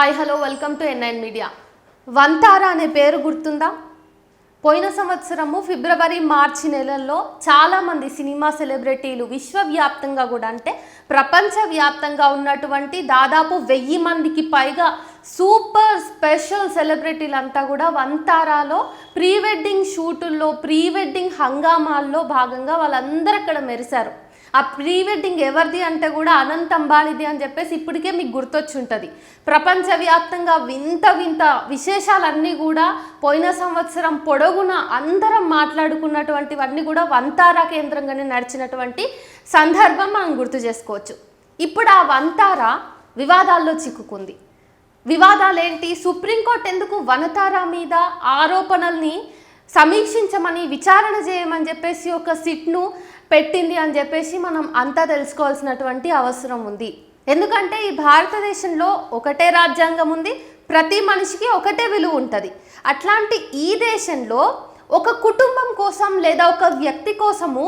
Hi hello welcome to NIN media Vantara అనే పేరు గుర్తుందా? పోయిన సంవత్సరము ఫిబ్రవరి మార్చి నెలల్లో చాలామంది సినిమా సెలబ్రిటీలు విశ్వవ్యాప్తంగా కూడా అంటే ప్రపంచవ్యాప్తంగా ఉన్నటువంటి దాదాపు వెయ్యి మందికి పైగా సూపర్ స్పెషల్ సెలబ్రిటీలు అంతా కూడా వంతారాలో ప్రీ వెడ్డింగ్ షూటుల్లో ప్రీ వెడ్డింగ్ హంగామాల్లో భాగంగా వాళ్ళందరూ అక్కడ మెరిశారు. ఆ ప్రీ వెడ్డింగ్ ఎవరిది అంటే కూడా అనంత్ అంబాలిది అని చెప్పేసి ఇప్పటికే మీకు గుర్తొచ్చి ఉంటుంది ప్రపంచవ్యాప్తంగా వింత వింత విశేషాలన్నీ కూడా పోయిన సంవత్సరం పొడవున అందరం మాట్లాడుకున్నటువంటివన్నీ కూడా వంతారా కేంద్రంగానే నడిచినటువంటి సందర్భం మనం గుర్తు చేసుకోవచ్చు. ఇప్పుడు ఆ వంతారా వివాదాల్లో చిక్కుకుంది. వివాదాలు ఏంటి సుప్రీంకోర్టు ఎందుకు వనతారా మీద ఆరోపణల్ని సమీక్షించమని విచారణ చేయమని చెప్పేసి ఒక సిట్ను పెట్టింది అని చెప్పేసి మనం అంతా తెలుసుకోవాల్సినటువంటి అవసరం ఉంది. ఎందుకంటే ఈ భారతదేశంలో ఒకటే రాజ్యాంగం ఉంది ప్రతి మనిషికి ఒకటే విలువ ఉంటుంది. అట్లాంటి ఈ దేశంలో ఒక కుటుంబం కోసం లేదా ఒక వ్యక్తి కోసము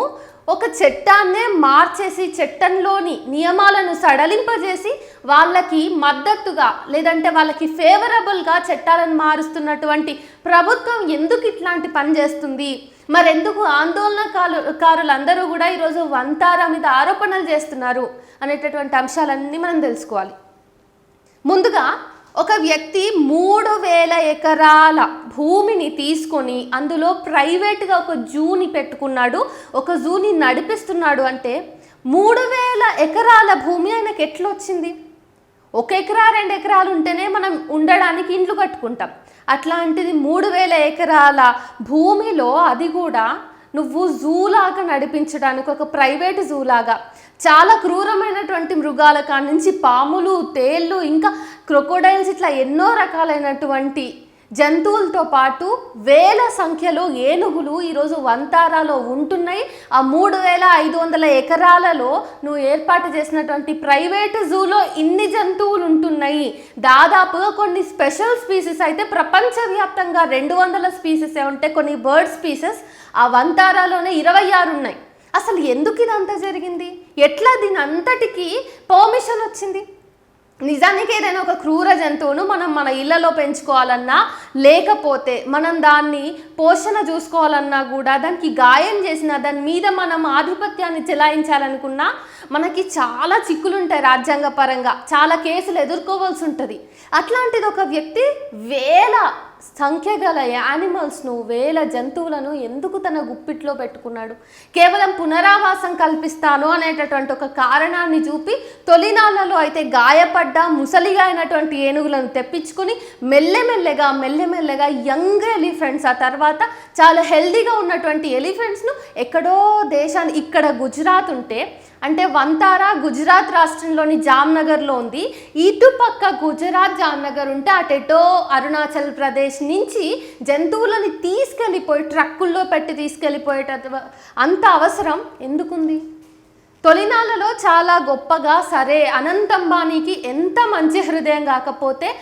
ఒక చట్టాన్నే మార్చేసి చట్టంలోని నియమాలను సడలింపజేసి వాళ్ళకి మద్దతుగా లేదంటే వాళ్ళకి ఫేవరబుల్గా చట్టాలను మారుస్తున్నటువంటి ప్రభుత్వం ఎందుకు ఇట్లాంటి పని చేస్తుంది? మరెందుకు ఆందోళనకారులందరూ కూడా ఈరోజు వంతారా మీద ఆరోపణలు చేస్తున్నారు అనేటటువంటి అంశాలన్నీ మనం తెలుసుకోవాలి. ముందుగా ఒక వ్యక్తి మూడు వేల ఎకరాల భూమిని తీసుకొని అందులో ప్రైవేట్గా ఒక జూని పెట్టుకున్నాడు ఒక జూని నడిపిస్తున్నాడు అంటే మూడు వేల ఎకరాల భూమి ఆయనకు ఎట్లా వచ్చింది ఒక ఎకరా రెండు ఎకరాలు ఉంటేనే మనం ఉండడానికి ఇండ్లు కట్టుకుంటాం. అట్లాంటిది మూడు వేల ఎకరాల భూమిలో అది కూడా నువ్వు జూలాగా నడిపించడానికి ఒక ప్రైవేట్ జూలాగా చాలా క్రూరమైనటువంటి మృగాల కాడి నుంచి పాములు తేళ్ళు ఇంకా క్రొకోడైల్స్ ఇట్లా ఎన్నో రకాలైనటువంటి జంతువులతో పాటు వేల సంఖ్యలో ఏనుగులు ఈరోజు వంతారాలో ఉంటున్నాయి. ఆ మూడు వేల ఐదు వందల ఎకరాలలో నువ్వు ఏర్పాటు చేసినటువంటి ప్రైవేటు జూలో ఇన్ని జంతువులు ఉంటున్నాయి. దాదాపుగా కొన్ని స్పెషల్ స్పీసెస్ అయితే ప్రపంచవ్యాప్తంగా రెండు వందల స్పీసెస్ ఉంటే కొన్ని బర్డ్ స్పీసెస్ ఆ వంతారాలోనే ఇరవై ఆరు ఉన్నాయి. అసలు ఎందుకు ఇదంతా జరిగింది? ఎట్లా దీని అంతటికి పర్మిషన్ వచ్చింది? నిజానికి ఏదైనా ఒక క్రూర జంతువును మనం మన ఇళ్ళలో పెంచుకోవాలన్నా లేకపోతే మనం దాన్ని పోషణ చూసుకోవాలన్నా కూడా దానికి గాయం చేసిన దాని మీద మనం ఆధిపత్యాన్ని చెలాయించాలనుకున్నా మనకి చాలా చిక్కులు ఉంటాయి రాజ్యాంగ పరంగా చాలా కేసులు ఎదుర్కోవాల్సి ఉంటుంది అట్లాంటిది ఒక వ్యక్తి వేల సంఖ్య గల యానిమల్స్ను వేల జంతువులను ఎందుకు తన గుప్పిట్లో పెట్టుకున్నాడు? కేవలం పునరావాసం కల్పిస్తాను అనేటటువంటి ఒక కారణాన్ని చూపి తొలినాళ్ళలో అయితే గాయపడ్డ ముసలిగా అయినటువంటి ఏనుగులను తెప్పించుకుని మెల్లెమెల్లగా మెల్లెమెల్లగా యంగ్ ఎలిఫెంట్స్ ఆ తర్వాత చాలా హెల్దీగా ఉన్నటువంటి ఎలిఫెంట్స్ను ఎక్కడో దేశాన్ని ఇక్కడ గుజరాత్ ఉంటే అంటే వంతారా గుజరాత్ రాష్ట్రంలోని జామ్నగర్లో ఉంది. ఇటుపక్క గుజరాత్ జామ్నగర్ ఉంటే అటెటో అరుణాచల్ ప్రదేశ్ నుంచి జంతువులని తీసుకెళ్ళిపోయి ట్రక్కుల్లో పెట్టి తీసుకెళ్ళిపోయేట అంత అవసరం. ఎందుకుంది? తొలినాళ్ళలో చాలా గొప్పగా సరే అనంత్ ఎంత మంచి హృదయం కాకపోతే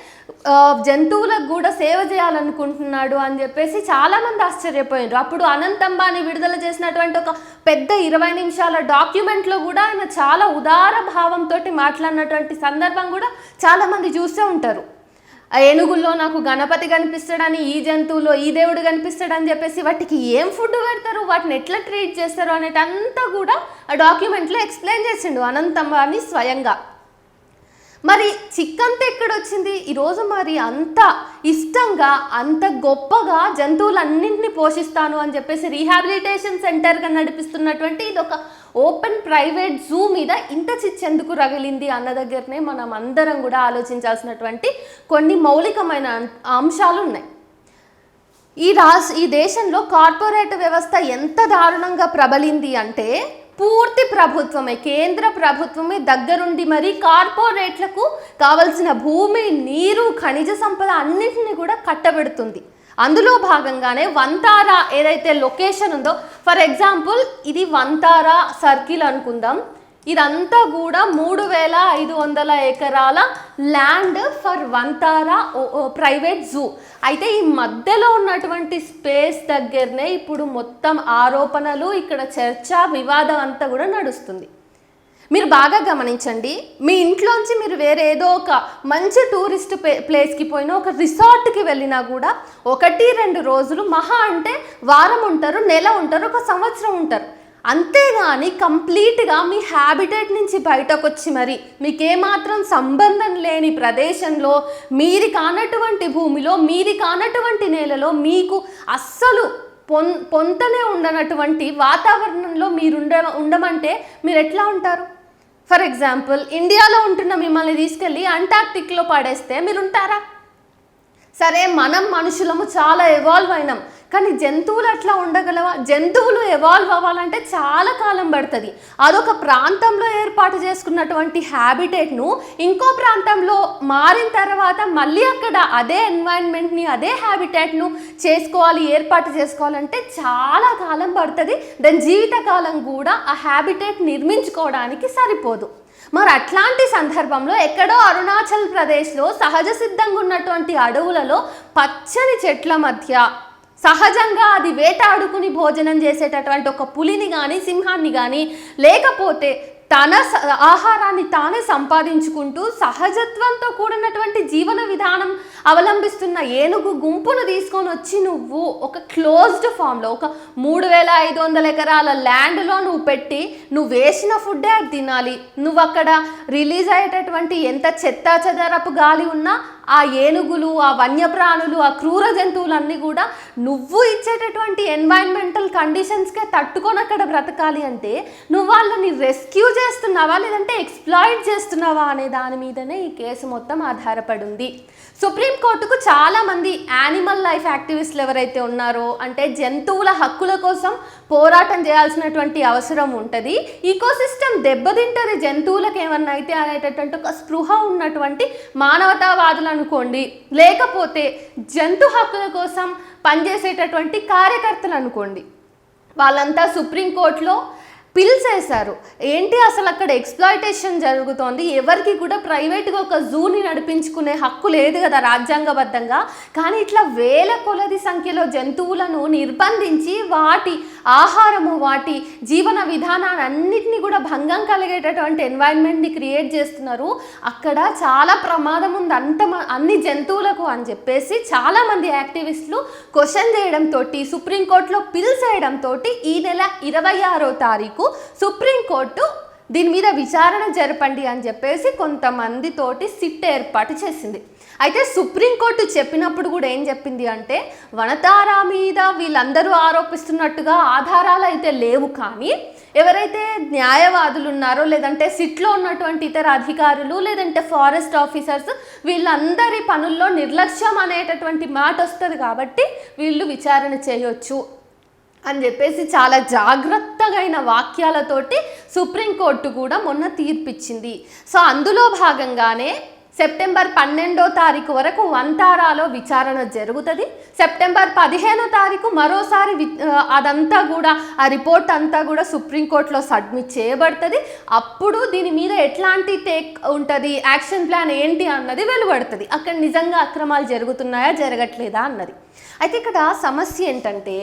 జంతువులకు కూడా సేవ చేయాలనుకుంటున్నాడు అని చెప్పేసి చాలామంది ఆశ్చర్యపోయారు అప్పుడు అనంత్ అంబానీ విడుదల చేసినటువంటి ఒక పెద్ద ఇరవై నిమిషాల డాక్యుమెంట్లో కూడా ఆయన చాలా ఉదార భావంతో మాట్లాడినటువంటి సందర్భం కూడా చాలామంది చూసే ఉంటారు. ఆ ఏనుగుల్లో నాకు గణపతి కనిపిస్తాడని ఈ జంతువులో ఈ దేవుడు కనిపిస్తాడని చెప్పేసి వాటికి ఏం ఫుడ్ పెడతారు వాటిని ఎట్లా ట్రీట్ చేస్తారు అనేటంతా కూడా ఆ డాక్యుమెంట్లో ఎక్స్ప్లెయిన్ చేసిండు అనంత్ అంబానీ స్వయంగా. మరి చిక్కంత ఎక్కడొచ్చింది? ఈరోజు మరి అంత ఇష్టంగా అంత గొప్పగా జంతువులన్నింటినీ పోషిస్తాను అని చెప్పేసి రీహాబిలిటేషన్ సెంటర్గా నడిపిస్తున్నటువంటి ఇది ఒక ఓపెన్ ప్రైవేట్ జూ మీద ఇంత చిచ్చెందుకు రగిలింది అన్న దగ్గరనే మనం అందరం కూడా ఆలోచించాల్సినటువంటి కొన్ని మౌలికమైన అంశాలు ఉన్నాయి ఈ రాస్ ఈ దేశంలో కార్పొరేట్ వ్యవస్థ ఎంత దారుణంగా ప్రబలింది అంటే పూర్తి ప్రభుత్వమే కేంద్ర ప్రభుత్వమే దగ్గరుండి మరి కార్పొరేట్లకు కావలసిన భూమి నీరు ఖనిజ సంపద అన్నింటినీ కూడా కట్టబెడుతుంది. అందులో భాగంగానే వంతారా ఏదైతే లొకేషన్ ఉందో ఫర్ ఎగ్జాంపుల్ ఇది వంతారా సర్కిల్ అనుకుందాం. ఇదంతా కూడా మూడు వేల ఐదు వందల ఎకరాల land for Vantara private zoo. అయితే ఈ మధ్యలో ఉన్నటువంటి స్పేస్ దగ్గరనే ఇప్పుడు మొత్తం ఆరోపణలు ఇక్కడ చర్చ వివాదం అంతా కూడా నడుస్తుంది. మీరు బాగా గమనించండి మీ ఇంట్లోంచి మీరు వేరే ఏదో ఒక మంచి టూరిస్ట్ ప్లేస్కి పోయినా ఒక రిసార్ట్కి వెళ్ళినా కూడా ఒకటి రెండు రోజులు మహా అంటే వారం ఉంటారు నెల ఉంటారు ఒక సంవత్సరం ఉంటారు. అంతేగాని కంప్లీట్గా మీ హ్యాబిటెట్ నుంచి బయటకు వచ్చి మరి మీకేమాత్రం సంబంధం లేని ప్రదేశంలో మీరు కానటువంటి భూమిలో మీరు కానటువంటి నేలలో మీకు అస్సలు పొన్ పొంతనే ఉండనటువంటి వాతావరణంలో మీరు ఉండ ఉండమంటే మీరు ఎట్లా ఉంటారు? ఫర్ ఎగ్జాంపుల్ ఇండియాలో ఉంటున్న మిమ్మల్ని తీసుకెళ్ళి అంటార్క్టిక్లో పడేస్తే మీరు ఉంటారా సరే మనం మనుషులము చాలా ఎవాల్వ్ అయినాం. కానీ జంతువులు అట్లా ఉండగలవా? జంతువులు ఎవాల్వ్ అవ్వాలంటే చాలా కాలం పడుతుంది. అదొక ప్రాంతంలో ఏర్పాటు చేసుకున్నటువంటి హ్యాబిటేట్ను ఇంకో ప్రాంతంలో మారిన తర్వాత మళ్ళీ అక్కడ అదే ఎన్వైరన్మెంట్ని అదే హ్యాబిటేట్ను చేసుకోవాలి ఏర్పాటు చేసుకోవాలంటే చాలా కాలం పడుతుంది. దాని జీవితకాలం కూడా ఆ హ్యాబిటేట్ నిర్మించుకోవడానికి సరిపోదు. మరి అట్లాంటి సందర్భంలో ఎక్కడో అరుణాచల్ ప్రదేశ్లో సహజ సిద్ధంగా ఉన్నటువంటి అడవులలో పచ్చని చెట్ల మధ్య సహజంగా అది వేటాడుకుని భోజనం చేసేటటువంటి ఒక పులిని కానీ సింహాన్ని కానీ లేకపోతే తన స- ఆహారాన్ని తానే సంపాదించుకుంటూ సహజత్వంతో కూడినటువంటి జీవన విధానం అవలంబిస్తున్న ఏనుగు గుంపును తీసుకొని వచ్చి నువ్వు ఒక క్లోజ్డ్ ఫామ్లో ఒక మూడు వేల ఐదు వందల ఎకరాల ల్యాండ్లో నువ్వు పెట్టి నువ్వు వేసిన ఫుడ్డే అది తినాలి. నువ్వు అక్కడ రిలీజ్ అయ్యేటటువంటి ఎంత చెత్తా చెదారపు గాలి ఉన్నా ఆ ఏనుగులు ఆ వన్యప్రాణులు ఆ క్రూర జంతువులన్నీ కూడా నువ్వు ఇచ్చేటటువంటి ఎన్వైరన్మెంటల్ కండిషన్స్కే తట్టుకొని అక్కడ బ్రతకాలి అంటే నువ్వు వాళ్ళని రెస్క్యూ చేస్తున్నావా లేదంటే ఎక్స్ప్లాయిడ్ చేస్తున్నావా అనే దాని మీదనే ఈ కేసు మొత్తం ఆధారపడి ఉంది సుప్రీంకోర్టుకు చాలామంది యానిమల్ లైఫ్ యాక్టివిస్టులు ఎవరైతే ఉన్నారో అంటే జంతువుల హక్కుల కోసం పోరాటం చేయాల్సినటువంటి అవసరం ఉంటుంది. ఈకోసిస్టమ్ దెబ్బతింటది జంతువులకు ఏమన్నా అయితే అనేటటువంటి ఒక స్పృహ ఉన్నటువంటి మానవతావాదులు అనుకోండి లేకపోతే జంతు హక్కుల కోసం పనిచేసేటటువంటి కార్యకర్తలు అనుకోండి. వాళ్ళంతా సుప్రీంకోర్టులో పిలిచేశారు. ఏంటి అసలు అక్కడ ఎక్స్ప్లాయిటేషన్ జరుగుతోంది? ఎవరికి కూడా ప్రైవేట్గా ఒక జూని నడిపించుకునే హక్కు లేదు కదా రాజ్యాంగబద్ధంగా. కానీ ఇట్లా వేల కొలది సంఖ్యలో జంతువులను నిర్బంధించి వాటి ఆహారము వాటి జీవన విధానాన్ని కూడా భంగం కలిగేటటువంటి ఎన్వైరన్మెంట్ని క్రియేట్ చేస్తున్నారు. అక్కడ చాలా ప్రమాదం ఉంది. అంత మ- అన్ని జంతువులకు అని చెప్పేసి చాలామంది యాక్టివిస్టులు క్వశ్చన్ చేయడంతో సుప్రీంకోర్టులో పిల్ చేయడంతో ఈ నెల ఇరవై ఆరో తారీఖు సుప్రీంకోర్టు దీని మీద విచారణ జరపండి అని చెప్పేసి కొంతమంది తోటి సిట్ ఏర్పాటు చేసింది. అయితే సుప్రీంకోర్టు చెప్పినప్పుడు కూడా ఏం చెప్పింది అంటే వనతారా మీద వీళ్ళందరూ ఆరోపిస్తున్నట్టుగా ఆధారాలు అయితే లేవు కానీ ఎవరైతే న్యాయవాదులు ఉన్నారో లేదంటే సిట్లో ఉన్నటువంటి ఇతర అధికారులు లేదంటే ఫారెస్ట్ ఆఫీసర్స్ వీళ్ళందరి పనుల్లో నిర్లక్ష్యం అనేటటువంటి మాట వస్తుంది కాబట్టి వీళ్ళు విచారణ చేయొచ్చు. అని చెప్పేసి చాలా జాగ్రత్తగైన వాక్యాలతోటి సుప్రీంకోర్టు కూడా మొన్న తీర్పిచ్చింది. సో అందులో భాగంగానే సెప్టెంబర్ పన్నెండో తారీఖు వరకు వంతారాలో విచారణ జరుగుతుంది. సెప్టెంబర్ పదిహేనో తారీఖు మరోసారి అదంతా కూడా ఆ రిపోర్ట్ అంతా కూడా సుప్రీంకోర్టులో సబ్మిట్ చేయబడుతుంది. అప్పుడు దీని మీద ఎట్లాంటి టేక్ ఉంటుంది యాక్షన్ ప్లాన్ ఏంటి అన్నది వెలువడుతుంది. అక్కడ నిజంగా అక్రమాలు జరుగుతున్నాయా జరగట్లేదా అన్నది. అయితే ఇక్కడ సమస్య ఏంటంటే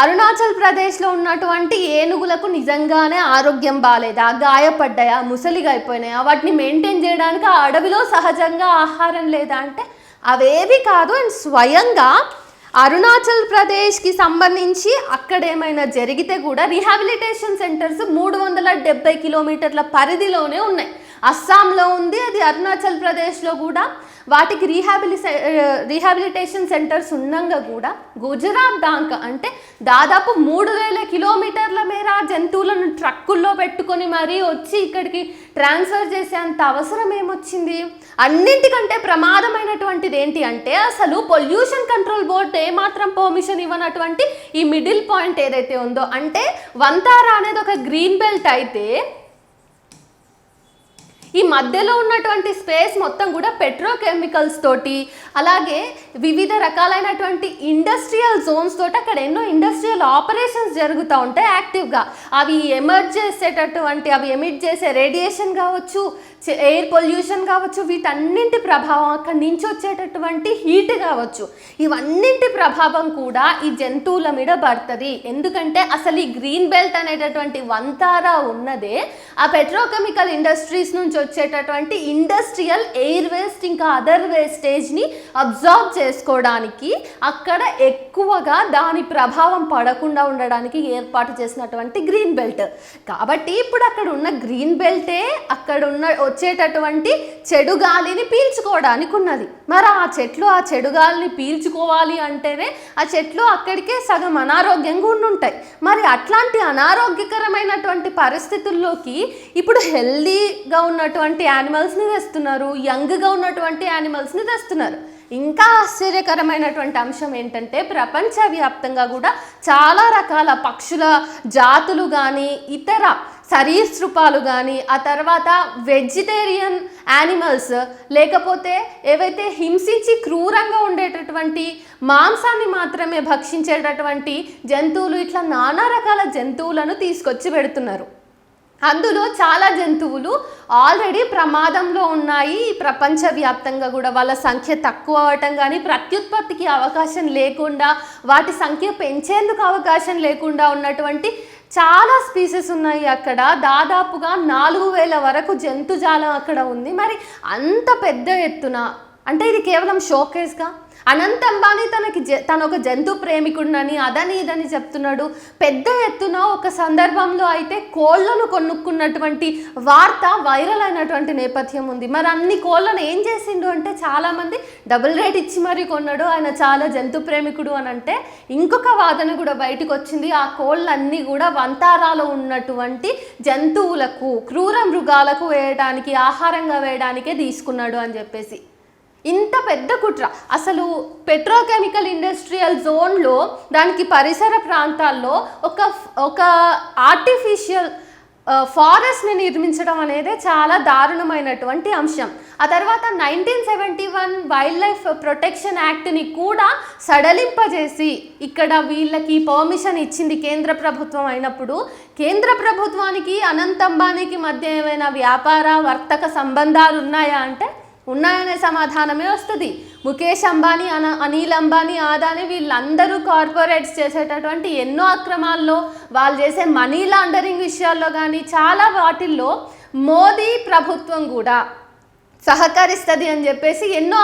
అరుణాచల్ ప్రదేశ్లో ఉన్నటువంటి ఏనుగులకు నిజంగానే ఆరోగ్యం బాగాలేదా గాయపడ్డాయా? ముసలిగా అయిపోయినాయా? వాటిని మెయింటైన్ చేయడానికి ఆ అడవిలో సహజంగా ఆహారం లేదా అంటే అవేవి కాదు. అండ్ స్వయంగా అరుణాచల్ ప్రదేశ్కి సంబంధించి అక్కడ ఏమైనా జరిగితే కూడా రీహాబిలిటేషన్ సెంటర్స్ మూడు వందల డెబ్బై కిలోమీటర్ల పరిధిలోనే ఉన్నాయి. అస్సాంలో ఉంది అది అరుణాచల్ ప్రదేశ్లో కూడా. వాటికి రీహాబిలి రీహాబిలిటేషన్ సెంటర్స్ ఉండగా కూడా. గుజరాత్ దాకా అంటే దాదాపు మూడు వేల కిలోమీటర్ల మేర జంతువులను ట్రక్కుల్లో పెట్టుకొని మరీ వచ్చి ఇక్కడికి ట్రాన్స్ఫర్ చేసేంత అవసరం ఏమొచ్చింది? అన్నింటికంటే ప్రమాదమైనటువంటిది ఏంటి అంటే అసలు పొల్యూషన్ కంట్రోల్ బోర్డ్ ఏమాత్రం పర్మిషన్ ఇవ్వనటువంటి ఈ మిడిల్ పాయింట్ ఏదైతే ఉందో అంటే వంతారా అనేది ఒక గ్రీన్ బెల్ట్ అయితే ఈ మధ్యలో ఉన్నటువంటి స్పేస్ మొత్తం కూడా పెట్రోకెమికల్స్ తోటి అలాగే వివిధ రకాలైనటువంటి ఇండస్ట్రియల్ జోన్స్ తోటి అక్కడ ఎన్నో ఇండస్ట్రియల్ ఆపరేషన్స్ జరుగుతూ ఉంటాయి యాక్టివ్గా. అవి ఎమర్జ్ చేసేటటువంటి అవి ఎమిట్ చేసే రేడియేషన్ కావచ్చు ఎయిర్ పొల్యూషన్ కావచ్చు వీటన్నింటి ప్రభావం అక్కడి నుంచి వచ్చేటటువంటి హీట్ కావచ్చు. ఇవన్నింటి ప్రభావం కూడా ఈ జంతువుల మీద పడుతుంది. ఎందుకంటే అసలు ఈ గ్రీన్ బెల్ట్ అనేటటువంటి వంతారా ఉన్నదే ఆ పెట్రోకెమికల్ ఇండస్ట్రీస్ నుంచి వచ్చేటటువంటి ఇండస్ట్రియల్ ఎయిర్ వేస్ట్ ఇంకా అదర్ వేస్టేజ్ని అబ్జర్వ్ చేసుకోవడానికి అక్కడ ఎక్కువగా దాని ప్రభావం పడకుండా ఉండడానికి ఏర్పాటు చేసినటువంటి గ్రీన్ బెల్ట్ కాబట్టి ఇప్పుడు అక్కడ ఉన్న గ్రీన్ బెల్టే అక్కడ ఉన్న వచ్చేటటువంటి చెడు గాలిని పీల్చుకోవడానికి ఉన్నది. మరి ఆ చెట్లు ఆ చెడు గాలిని పీల్చుకోవాలి అంటేనే ఆ చెట్లు అక్కడికే సగం అనారోగ్యంగా ఉండుంటాయి. మరి అట్లాంటి అనారోగ్యకరమైనటువంటి పరిస్థితుల్లోకి ఇప్పుడు హెల్దీగా ఉన్నటువంటి యానిమల్స్ని తెస్తున్నారు యంగ్గా ఉన్నటువంటి యానిమల్స్ని తెస్తున్నారు. ఇంకా ఆశ్చర్యకరమైనటువంటి అంశం ఏంటంటే ప్రపంచవ్యాప్తంగా కూడా చాలా రకాల పక్షుల జాతులు కానీ ఇతర సరీసృపాలు కానీ ఆ తర్వాత వెజిటేరియన్ యానిమల్స్ లేకపోతే ఏవైతే హింసించి క్రూరంగా ఉండేటటువంటి మాంసాన్ని మాత్రమే భక్షించేటటువంటి జంతువులు ఇట్లా నానా రకాల జంతువులను తీసుకొచ్చి పెడుతున్నారు. అందులో చాలా జంతువులు ఆల్రెడీ ప్రమాదంలో ఉన్నాయి. ప్రపంచవ్యాప్తంగా కూడా వాళ్ళ సంఖ్య తక్కువ అవటం కానీ ప్రత్యుత్పత్తికి అవకాశం లేకుండా వాటి సంఖ్య పెంచేందుకు అవకాశం లేకుండా ఉన్నటువంటి చాలా స్పీసెస్ ఉన్నాయి అక్కడ. దాదాపుగా నాలుగు వేల వరకు జంతుజాలం అక్కడ ఉంది. మరి అంత పెద్ద ఎత్తున అంటే ఇది కేవలం షోకేస్గా? అనంత్ అంబానీ తనకి జ తను ఒక జంతు ప్రేమికుడినని అదని ఇదని చెప్తున్నాడు. పెద్ద ఎత్తున ఒక సందర్భంలో అయితే కోళ్ళను కొనుక్కున్నటువంటి వార్త వైరల్ అయినటువంటి నేపథ్యం ఉంది. మరి అన్ని కోళ్ళను ఏం చేసిండు అంటే చాలామంది డబుల్ రేట్ ఇచ్చి మరీ కొన్నాడు. ఆయన చాలా జంతు ప్రేమికుడు అని అంటే ఇంకొక వాదన కూడా బయటకు వచ్చింది. ఆ కోళ్ళన్నీ కూడా వంతారాలో ఉన్నటువంటి జంతువులకు క్రూర మృగాలకు వేయడానికి ఆహారంగా వేయడానికే తీసుకున్నాడు అని చెప్పేసి. ఇంత పెద్ద కుట్ర. అసలు పెట్రోకెమికల్ ఇండస్ట్రియల్ జోన్లో దానికి పరిసర ప్రాంతాల్లో ఒక ఒక ఆర్టిఫిషియల్ ఫారెస్ట్ని నిర్మించడం అనేది చాలా దారుణమైనటువంటి అంశం. ఆ తర్వాత nineteen seventy one wildlife protection యాక్ట్ని కూడా సడలింపజేసి ఇక్కడ వీళ్ళకి పర్మిషన్ ఇచ్చింది కేంద్ర ప్రభుత్వం అయినప్పుడు కేంద్ర ప్రభుత్వానికి అనంతంబానికి అంబానీకి మధ్య ఏమైనా వ్యాపార వర్తక సంబంధాలు ఉన్నాయా అంటే ఉన్నాయనే సమాధానమే వస్తుంది. ముఖేష్ అంబానీ అన అనిల్ అంబానీ ఆదాని వీళ్ళందరూ కార్పొరేట్స్ చేసేటటువంటి ఎన్నో అక్రమాల్లో వాళ్ళు చేసే మనీ లాండరింగ్ విషయాల్లో కానీ చాలా వాటిల్లో మోదీ ప్రభుత్వం కూడా సహకరిస్తుంది అని చెప్పేసి ఎన్నో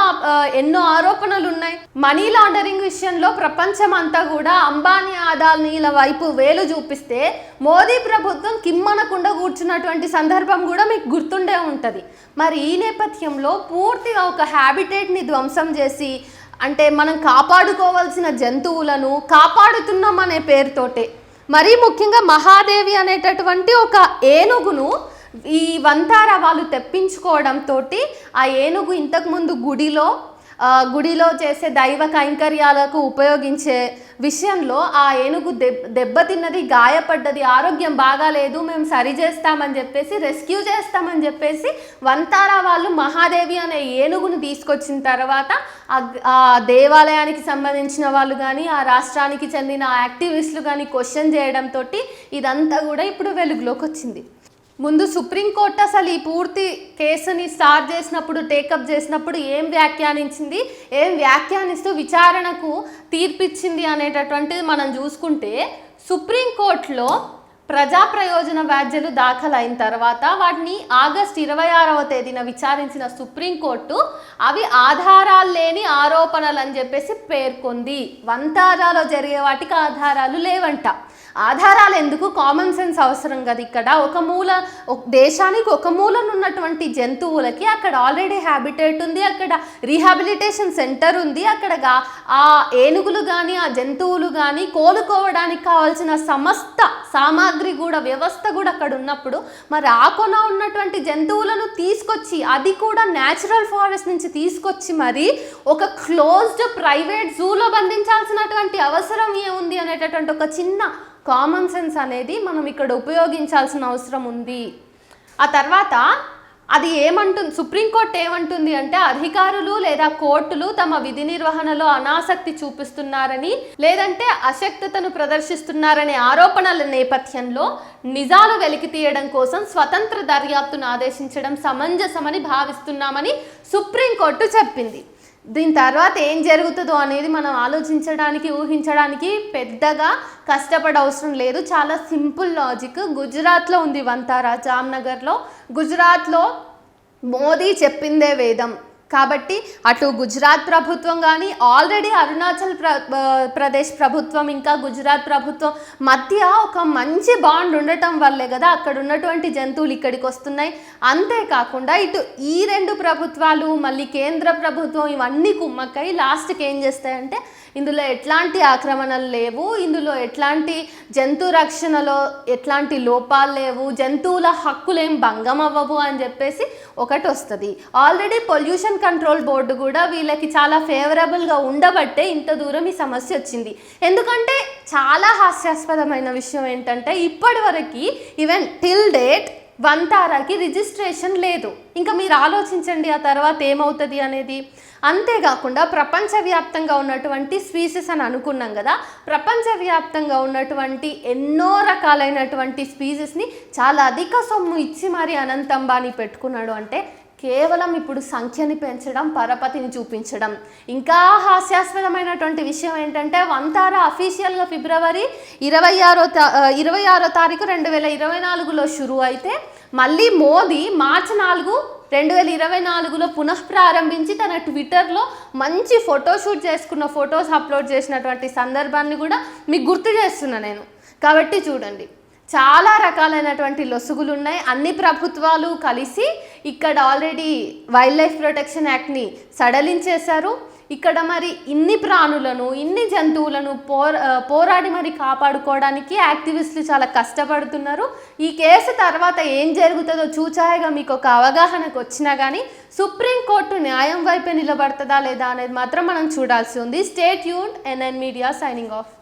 ఎన్నో ఆరోపణలు ఉన్నాయి మనీ లాండరింగ్ విషయంలో ప్రపంచం అంతా కూడా అంబానీ ఆదానీల వైపు వేలు చూపిస్తే మోదీ ప్రభుత్వం కిమ్మనకుండా కూర్చున్నటువంటి సందర్భం కూడా మీకు గుర్తుండే ఉంటుంది. మరి ఈ నేపథ్యంలో పూర్తిగా ఒక హ్యాబిటేట్ని ధ్వంసం చేసి అంటే మనం కాపాడుకోవాల్సిన జంతువులను కాపాడుతున్నాం అనే పేరుతోటే మరీ ముఖ్యంగా మహాదేవి అనేటటువంటి ఒక ఏనుగును ఈ వంతార వాళ్ళు తెప్పించుకోవడంతో ఆ ఏనుగు ఇంతకుముందు గుడిలో గుడిలో చేసే దైవ కైంకర్యాలకు ఉపయోగించే విషయంలో ఆ ఏనుగు దెబ్ దెబ్బతిన్నది గాయపడ్డది ఆరోగ్యం బాగాలేదు మేము సరి చేస్తామని చెప్పేసి రెస్క్యూ చేస్తామని చెప్పేసి వంతారా వాళ్ళు మహాదేవి అనే ఏనుగును తీసుకొచ్చిన తర్వాత ఆ- ఆ దేవాలయానికి సంబంధించిన వాళ్ళు కానీ ఆ రాష్ట్రానికి చెందిన యాక్టివిస్టులు కానీ క్వశ్చన్ చేయడంతో ఇదంతా కూడా ఇప్పుడు వెలుగులోకి వచ్చింది. ముందు సుప్రీంకోర్టు అసలు ఈ పూర్తి కేసుని స్టార్ట్ చేసినప్పుడు టేకప్ చేసినప్పుడు ఏం వ్యాఖ్యానించింది? ఏం వ్యాఖ్యానిస్తూ విచారణకు తీర్పిచ్చింది అనేటటువంటిది మనం చూసుకుంటే సుప్రీంకోర్టులో ప్రజా ప్రయోజన వ్యాజ్యాలు దాఖలైన తర్వాత వాటిని ఆగస్ట్ ఇరవై ఆరవ తేదీన విచారించిన సుప్రీంకోర్టు అవి ఆధారాలు లేని ఆరోపణలు అని చెప్పేసి పేర్కొంది. వంతారాలో జరిగే వాటికి ఆధారాలు లేవంట. ఆధారాలు ఎందుకు? కామన్ సెన్స్ అవసరం కదా ఇక్కడ. ఒక మూల ఒక దేశానికి ఒక మూలన ఉన్నటువంటి జంతువులకి అక్కడ ఆల్రెడీ హ్యాబిటేట్ ఉంది అక్కడ రీహాబిలిటేషన్ సెంటర్ ఉంది అక్కడ ఆ ఏనుగులు కానీ ఆ జంతువులు కానీ కోలుకోవడానికి కావాల్సిన సమస్త సామా సామాగ్రి కూడా వ్యవస్థ కూడా అక్కడ ఉన్నప్పుడు మరి ఆ కొన ఉన్నటువంటి జంతువులను తీసుకొచ్చి అది కూడా న్యాచురల్ ఫారెస్ట్ నుంచి తీసుకొచ్చి మరి ఒక క్లోజ్డ్ ప్రైవేట్ జూలో బంధించాల్సినటువంటి అవసరం ఏముంది అనేటటువంటి ఒక చిన్న కామన్ సెన్స్ అనేది మనం ఇక్కడ ఉపయోగించాల్సిన అవసరం ఉంది. ఆ తర్వాత అది ఏమంటుంది సుప్రీంకోర్టు ఏమంటుంది అంటే అధికారులు లేదా కోర్టులు తమ విధి నిర్వహణలో అనాసక్తి చూపిస్తున్నారని లేదంటే అశక్తతను ప్రదర్శిస్తున్నారనే ఆరోపణల నేపథ్యంలో నిజాలు వెలికి తీయడం కోసం స్వతంత్ర దర్యాప్తును ఆదేశించడం సమంజసమని భావిస్తున్నామని సుప్రీంకోర్టు చెప్పింది. దీని తర్వాత ఏం జరుగుతుందో అనేది మనం ఆలోచించడానికి ఊహించడానికి పెద్దగా కష్టపడ అవసరం లేదు. చాలా సింపుల్ లాజిక్. గుజరాత్లో ఉంది వంతారా జామ్నగర్లో. గుజరాత్లో మోదీ చెప్పిందే వేదం. కాబట్టి అటు గుజరాత్ ప్రభుత్వం కానీ ఆల్రెడీ అరుణాచల్ ప్ర ప్రదేశ్ ప్రభుత్వం ఇంకా గుజరాత్ ప్రభుత్వం మధ్య ఒక మంచి బాండ్ ఉండటం వల్లే కదా అక్కడ ఉన్నటువంటి జంతువులు ఇక్కడికి వస్తున్నాయి. అంతేకాకుండా ఇటు ఈ రెండు ప్రభుత్వాలు మళ్ళీ కేంద్ర ప్రభుత్వం ఇవన్నీ కుమ్మక్కై లాస్ట్కి ఏం చేస్తాయంటే ఇందులో ఎట్లాంటి ఆక్రమణలు లేవు ఇందులో ఎట్లాంటి జంతు రక్షణలో ఎట్లాంటి లోపాలు లేవు జంతువుల హక్కులేం భంగం అవ్వవు అని చెప్పేసి ఒకటి వస్తుంది. ఆల్రెడీ పొల్యూషన్ కంట్రోల్ బోర్డు కూడా వీళ్ళకి చాలా ఫేవరబుల్గా ఉండబట్టే ఇంత దూరం ఈ సమస్య వచ్చింది. ఎందుకంటే చాలా హాస్యాస్పదమైన విషయం ఏంటంటే ఇప్పటివరకు ఈవెన్ టిల్ డేట్ వన్ తారాకి రిజిస్ట్రేషన్ లేదు. ఇంకా మీరు ఆలోచించండి ఆ తర్వాత ఏమవుతుంది అనేది. అంతేకాకుండా ప్రపంచవ్యాప్తంగా ఉన్నటువంటి స్పీసెస్ అని అనుకున్నాం కదా ప్రపంచవ్యాప్తంగా ఉన్నటువంటి ఎన్నో రకాలైనటువంటి స్పీసెస్ని చాలా అధిక సొమ్ము ఇచ్చి మరి అనంతంబాని పెట్టుకున్నాడు అంటే కేవలం ఇప్పుడు సంఖ్యని పెంచడం పరపతిని చూపించడం. ఇంకా హాస్యాస్పదమైనటువంటి విషయం ఏంటంటే వంతార అఫీషియల్గా ఫిబ్రవరి ఇరవై ఆరో తా ఇరవై ఆరో తారీఖు రెండు వేల ఇరవై నాలుగులో షురు అయితే మళ్ళీ మోదీ మార్చి నాలుగు రెండు వేల ఇరవై నాలుగులో పునః ప్రారంభించి తన ట్విట్టర్లో మంచి ఫోటోషూట్ చేసుకున్న ఫొటోస్ అప్లోడ్ చేసినటువంటి సందర్భాన్ని కూడా మీకు గుర్తు చేస్తున్నా నేను. కాబట్టి చూడండి. చాలా రకాలైనటువంటి లొసుగులు ఉన్నాయి అన్ని ప్రభుత్వాలు కలిసి ఇక్కడ ఆల్రెడీ వైల్డ్ లైఫ్ ప్రొటెక్షన్ యాక్ట్ని సడలించేశారు. ఇక్కడ మరి ఇన్ని ప్రాణులను ఇన్ని జంతువులను పోరా పోరాడి మరి కాపాడుకోవడానికి యాక్టివిస్టులు చాలా కష్టపడుతున్నారు. ఈ కేసు తర్వాత ఏం జరుగుతుందో చూచాయగా మీకు ఒక అవగాహనకు వచ్చినా కానీ సుప్రీంకోర్టు న్యాయం వైపే నిలబడుతుందా లేదా అనేది మాత్రం మనం చూడాల్సి ఉంది. స్టేట్ యూన్ ఎన్ఎన్ మీడియా సైనింగ్ ఆఫ్